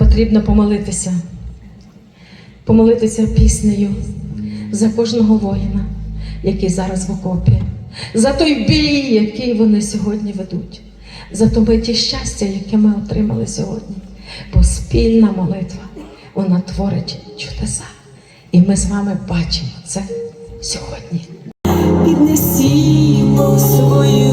потрібно помолитися. Помолитися піснею за кожного воїна, який зараз в окопі, за той бій, який вони сьогодні ведуть, за то миті щастя, яке ми отримали сьогодні. Бо спільна молитва, вона творить чудеса. І ми з вами бачимо це сьогодні. Піднесімо свої